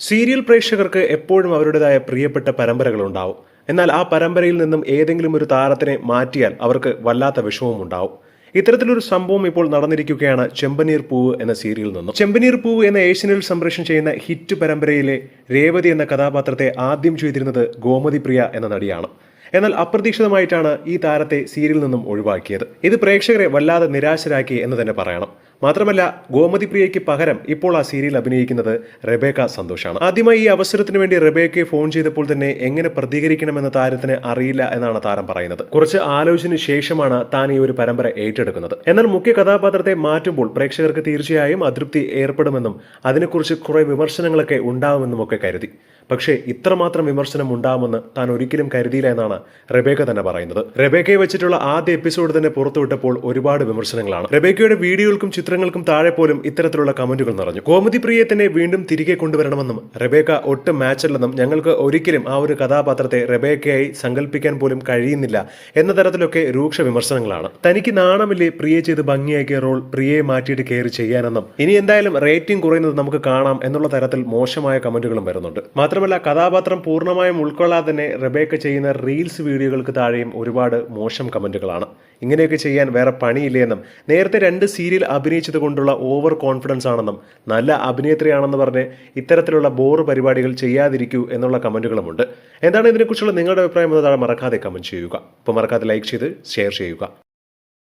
Serial പ്രേക്ഷകർക്ക് എപ്പോഴും അവരുടേതായ പ്രിയപ്പെട്ട പരമ്പരകളുണ്ടാവും. എന്നാൽ ആ പരമ്പരയിൽ നിന്നും ഏതെങ്കിലും ഒരു താരത്തിനെ മാറ്റിയാൽ അവർക്ക് വല്ലാത്ത വിഷമവും ഉണ്ടാവും. ഇത്തരത്തിലൊരു സംഭവം ഇപ്പോൾ നടന്നിരിക്കുകയാണ് ചെമ്പനീർ പൂവ് എന്ന സീരിയലിൽ നിന്നും. ചെമ്പനീർ പൂവ് എന്ന ഏഷ്യനിൽ സംപ്രേഷണം ചെയ്യുന്ന ഹിറ്റ് പരമ്പരയിലെ രേവതി എന്ന കഥാപാത്രത്തെ ആദ്യം ചെയ്തിരുന്നത് ഗോമതി പ്രിയ എന്ന നടിയാണ്. എന്നാൽ അപ്രതീക്ഷിതമായിട്ടാണ് ഈ താരത്തെ സീരിയലിൽ നിന്നും ഒഴിവാക്കിയത്. ഇത് പ്രേക്ഷകരെ വല്ലാതെ നിരാശരാക്കി എന്ന് തന്നെ പറയണം. മാത്രമല്ല ഗോമതി പ്രിയയ്ക്ക് പകരം ഇപ്പോൾ ആ സീരിയൽ അഭിനയിക്കുന്നത് റെബേക്ക സന്തോഷാണ്. ആദ്യമായി ഈ അവസരത്തിന് വേണ്ടി റെബേക്കയെ ഫോൺ ചെയ്തപ്പോൾ തന്നെ എങ്ങനെ പ്രതികരിക്കണമെന്ന് താരത്തിന് അറിയില്ല എന്നാണ് താരം പറയുന്നത്. കുറച്ച് ആലോചന ശേഷമാണ് താൻ ഈ ഒരു പരമ്പര ഏറ്റെടുക്കുന്നത്. എന്നാൽ മുഖ്യ കഥാപാത്രത്തെ മാറ്റുമ്പോൾ പ്രേക്ഷകർക്ക് തീർച്ചയായും അതൃപ്തി ഏർപ്പെടുമെന്നും അതിനെക്കുറിച്ച് കുറെ വിമർശനങ്ങളൊക്കെ ഉണ്ടാവുമെന്നും ഒക്കെ കരുതി. പക്ഷേ ഇത്രമാത്രം വിമർശനം ഉണ്ടാവുമെന്ന് താൻ ഒരിക്കലും കരുതിയില്ല എന്നാണ് റെബേക്ക തന്നെ പറയുന്നത്. റെബേക്കയെ വെച്ചിട്ടുള്ള ആദ്യ എപ്പിസോഡ് തന്നെ പുറത്തുവിട്ടപ്പോൾ ഒരുപാട് വിമർശനങ്ങളാണ്. റെബേക്കയുടെ വീഡിയോകൾക്കും ചിത്രങ്ങൾക്കും താഴെ പോലും ഇത്തരത്തിലുള്ള കമന്റുകൾ നിറഞ്ഞു. കോമതി പ്രിയെ തന്നെ വീണ്ടും തിരികെ കൊണ്ടുവരണമെന്നും റെബേക്ക ഒട്ടും മാച്ചല്ലെന്നും ഞങ്ങൾക്ക് ഒരിക്കലും ആ ഒരു കഥാപാത്രത്തെ റെബേക്കയായി സങ്കല്പിക്കാൻ പോലും കഴിയുന്നില്ല എന്ന തരത്തിലൊക്കെ രൂക്ഷ വിമർശനങ്ങളാണ്. തനിക്ക് നാണമില്ലേ പ്രിയെ ചെയ്ത് ഭംഗിയാക്കിയ റോൾ പ്രിയയെ മാറ്റിയിട്ട് കയറി ചെയ്യാനെന്നും. ഇനി എന്തായാലും റേറ്റിംഗ് കുറയുന്നത് നമുക്ക് കാണാം എന്നുള്ള തരത്തിൽ മോശമായ കമന്റുകളും വരുന്നുണ്ട്. മാത്രമല്ല കഥാപാത്രം പൂർണമായും ഉൾക്കൊള്ളാതെ തന്നെ റെബേക്ക ചെയ്യുന്ന റീൽസ് വീഡിയോകൾക്ക് താഴെയും ഒരുപാട് മോശം കമന്റുകളാണ്. ഇങ്ങനെയൊക്കെ ചെയ്യാൻ വേറെ പണിയില്ലയെന്നും നേരത്തെ രണ്ട് സീരിയൽ അഭിനയിച്ചത് കൊണ്ടുള്ള ഓവർ കോൺഫിഡൻസ് ആണെന്നും. നല്ല അഭിനേത്രിയാണെന്ന് പറഞ്ഞ് ഇത്തരത്തിലുള്ള ബോറ് പരിപാടികൾ ചെയ്യാതിരിക്കൂ എന്നുള്ള കമന്റുകളുമുണ്ട്. എന്താണ് ഇതിനെക്കുറിച്ചുള്ള നിങ്ങളുടെ അഭിപ്രായം എന്നതാണ് മറക്കാതെ കമന്റ് ചെയ്യുക. അപ്പോൾ മറക്കാതെ ലൈക്ക് ചെയ്ത് ഷെയർ ചെയ്യുക.